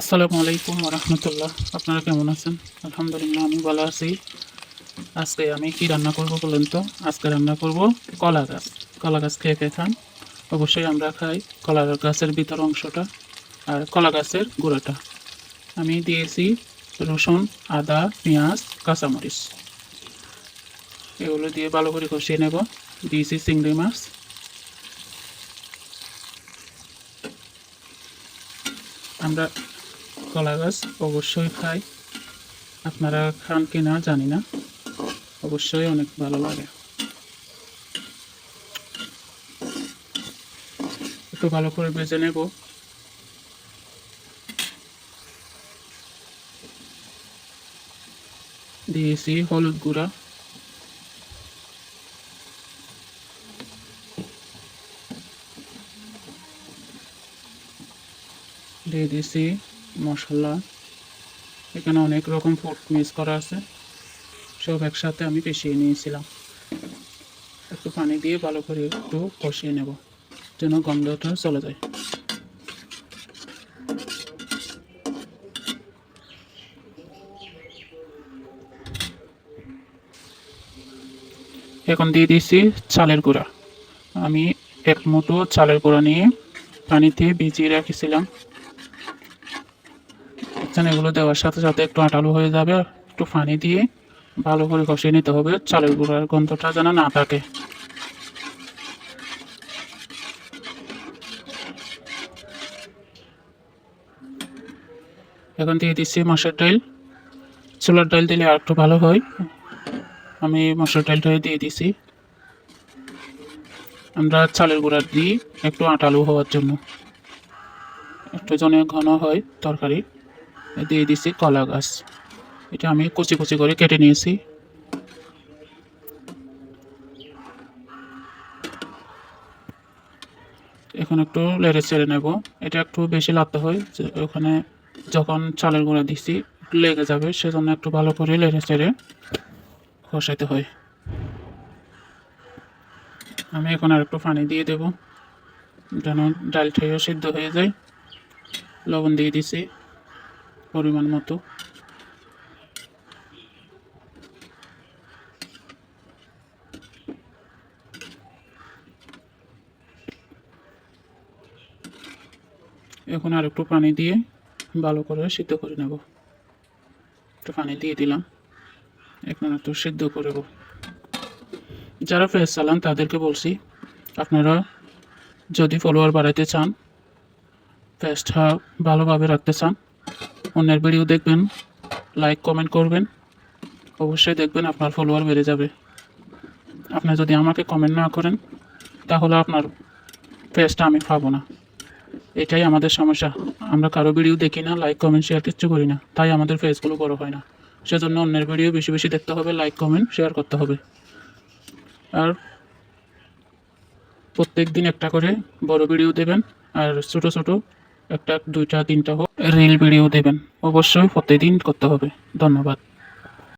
আসসালামু আলাইকুম রহমতুল্লাহ আপনারা কেমন আছেন? আলহামদুলিল্লাহ, আমি ভালো আছি। আজকে আমি কি রান্না করব বলুন তো? আজকে রান্না করব কলা গাছ। কলা গাছ খেয়ে খেয়ে খান? অবশ্যই আমরা খাই কলা গাছের ভিতর অংশটা আর কলা গাছের গুঁড়োটা। আমি দিয়েছি রসুন, আদা, পেঁয়াজ, কাঁচামরিচ। এগুলো দিয়ে ভালো করে কষিয়ে নেব। দিয়েছি চিংড়ি মাছ। আমরা কলা গাছ অবশ্যই খাই। আপনারা খান কি না জানি না। অবশ্যই অনেক ভালো লাগে। একটু ভালো করে ভেজে নেব। দিয়েছি হলুদ গুঁড়া। দিয়ে দিয়েছি মশলা এখানে অনেক রকম ফুড মিক্স করা আছে। সব একসাথে আমি পেশিয়ে নিয়েছিলাম। একটু পানি দিয়ে ভালো করে একটু কষিয়ে নেব, যেন গন্ধটা চলে যায়। এখন দিয়ে দিয়েছি চালের গুঁড়া। আমি এক মুঠো চালের গুঁড়া নিয়ে পানিতে ভিজিয়ে রেখেছিলাম। এখানে এগুলো দেওয়ার সাথে সাথে একটু আটালো হয়ে যাবে। একটু পানি দিয়ে ভালো করে কষিয়ে নিতে হবে। চালের গুঁড়ার গন্ধটা যেন না থাকে। এখন দিয়ে দিচ্ছি মশার ডাল। ছোলার ডাল দিলে আর একটু ভালো হয়। আমি মশার ডালটা দিয়ে দিছি। আমরা চালের গুঁড়া দিই একটু আটালো হওয়ার জন্য। একটু যেন ঘন হয় তরকারি। দিয়ে দিছি কলা গাছ। এটা আমি কুচি কুচি করে কেটে নিয়েছি। এখন একটু লেড়ে চেড়ে নেব। এটা একটু বেশি লাগতে হয় ওখানে যখন চালের গুঁড়া দিচ্ছি লেগে যাবে, সেজন্য একটু ভালো করে লেড়ে চেড়ে কষাইতে হয়। আমি এখন আর একটু পানি দিয়ে দেব, যেন ডাল ডালটাও সিদ্ধ হয়ে যায়। লবণ দিয়ে দিছি। পরিমাণ মতো। এখন আর একটু পানি দিয়ে ভালো করে সিদ্ধ করে নেব। একটু পানি দিয়ে দিলাম। এখন একটু সিদ্ধ করব যারা ফ্রেশ চালান, তাদেরকে বলছি, আপনারা যদি ফলোয়ার বাড়াইতে চান পেজটা ভালোভাবে রাখতে চান অন্যের ভিডিও দেখবেন লাইক কমেন্ট করবেন। অবশ্যই দেখবেন আপনার ফলোয়ার বেড়ে যাবে। আপনি যদি আমাকে কমেন্ট না করেন, তাহলে আপনার পেজটা আমি পাবো না। এটাই আমাদের সমস্যা। আমরা কারও ভিডিও দেখি না লাইক কমেন্ট শেয়ার কিচ্ছু করি না। তাই আমাদের ফেসগুলো বড় হয় না। সেজন্য অন্যের ভিডিও বেশি বেশি দেখতে হবে লাইক কমেন্ট শেয়ার করতে হবে। আর প্রত্যেক দিন একটা করে বড় ভিডিও দেবেন, আর ছোট ছোট একটা দুইটা তিনটা হোক রিল ভিডিও দেবেন। অবশ্যই প্রতিদিন করতে হবে। ধন্যবাদ।